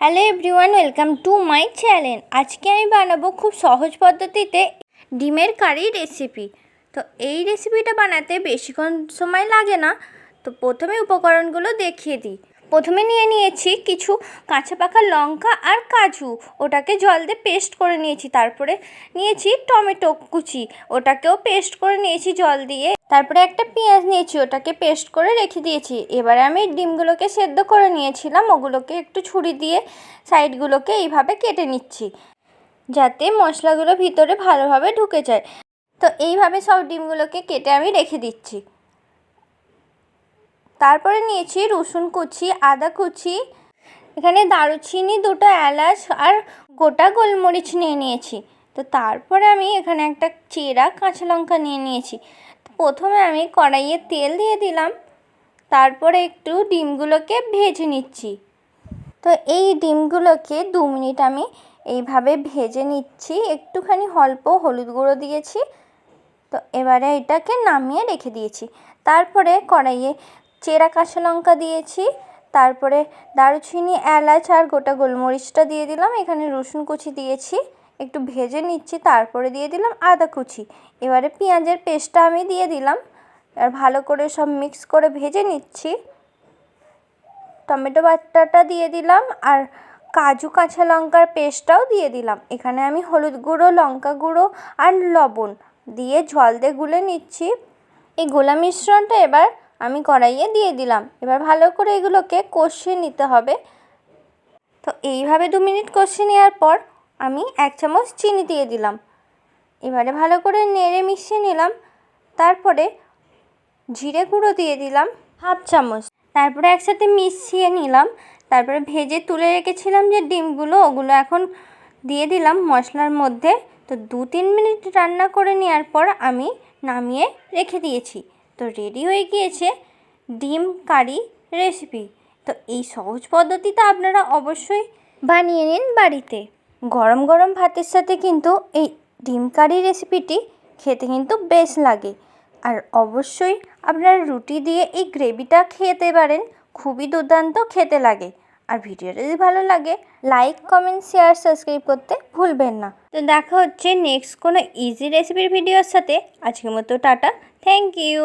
Hello everyone welcome to my channel আজকে আমি বানাবো খুব সহজ পদ্ধতিতে ডিমের কারি রেসিপি তো এই রেসিপিটা বানাতে বেশিক্ষণ সময় লাগে না। তো প্রথমে উপকরণগুলো দেখিয়ে দিই। প্রথমে নিয়ে নিয়েছি কিছু কাঁচা পাকা লঙ্কা আর কাজু। ওটাকে জল দিয়ে পেস্ট করে নিয়েছি। তারপরে নিয়েছি টমেটো কুচি। ওটাকেও পেস্ট করে নিয়েছি জল দিয়ে। তারপরে একটা পেঁয়াজ নিয়েছি, ওটাকে পেস্ট করে রেখে দিয়েছি। এবারে আমি ডিমগুলোকে সেদ্ধ করে নিয়েছিলাম। ওগুলোকে একটু ছুরি দিয়ে সাইডগুলোকে এইভাবে কেটে নিচ্ছি, যাতে মশলাগুলো ভিতরে ভালোভাবে ঢুকে যায়। তো এইভাবে সব ডিমগুলোকে কেটে আমি রেখে দিচ্ছি। তারপরে নিয়েছি রসুন কুচি, আদা কুচি, এখানে দারুচিনি, দুটো এলাচ আর গোটা গোলমরিচ নিয়ে নিয়েছি। তো তারপরে আমি এখানে একটা চেরা কাঁচা লঙ্কা নিয়ে নিয়েছি। প্রথমে আমি কড়াইয়ে তেল দিয়ে দিলাম, তারপরে একটু ডিমগুলোকে ভেজে নিচ্ছি। তো এই ডিমগুলোকে দু মিনিট আমি এইভাবে ভেজে নিচ্ছি, একটুখানি অল্প হলুদ গুঁড়ো দিয়েছি। তো এবারে এটাকে নামিয়ে রেখে দিয়েছি। তারপরে কড়াইয়ে চেরা কাঁচা লঙ্কা দিয়েছি, তারপরে দারুচিনি, এলাচ আর গোটা গোলমরিচটা দিয়ে দিলাম। এখানে রসুন কুচি দিয়েছি, একটু ভেজে নিচ্ছি, তারপরে দিয়ে দিলাম আদা কুচি। এবারে পেঁয়াজের পেস্টটা আমি দিয়ে দিলাম, আর ভালো করে সব মিক্স করে ভেজে নিচ্ছি। টমেটো বাটাটা দিয়ে দিলাম, আর কাজু কাঁচা লঙ্কার পেস্টটাও দিয়ে দিলাম। এখানে আমি হলুদ গুঁড়ো, লঙ্কা গুঁড়ো আর লবণ দিয়ে জল দিয়ে গুলে নিচ্ছি। এই গোলা মিশ্রণটা এবার আমি কড়াইয়ে দিয়ে দিলাম। এবার ভালো করে এগুলোকে কষিয়ে নিতে হবে। তো এইভাবে দু মিনিট কষিয়ে নেওয়ার পর আমি এক চামচ চিনি দিয়ে দিলাম। এবারে ভালো করে নেড়ে মিশিয়ে নিলাম। তারপরে জিরে গুঁড়ো দিয়ে দিলাম হাফ চামচ। তারপরে একসাথে মিশিয়ে নিলাম। তারপরে ভেজে তুলে রেখেছিলাম যে ডিমগুলো, ওগুলো এখন দিয়ে দিলাম মশলার মধ্যে। তো দু তিন মিনিট রান্না করে নেওয়ার পর আমি নামিয়ে রেখে দিয়েছি। তো রেডি হয়ে গিয়েছে ডিম কারি রেসিপি তো এই সহজ পদ্ধতিটা আপনারা অবশ্যই বানিয়ে নিন বাড়িতে। গরম গরম ভাতের সাথে কিন্তু এই ডিম কারি রেসিপিটি খেতে কিন্তু বেশ লাগে। আর অবশ্যই আপনারা রুটি দিয়ে এই গ্রেভিটা খেতে পারেন, খুবই দুর্দান্ত খেতে লাগে। আর ভিডিওটা যদি ভালো লাগে লাইক কমেন্ট শেয়ার সাবস্ক্রাইব করতে ভুলবেন না। তো দেখা হচ্ছে নেক্সট কোনো ইজি রেসিপির ভিডিওর সাথে। আজকের মতো টাটা। Thank you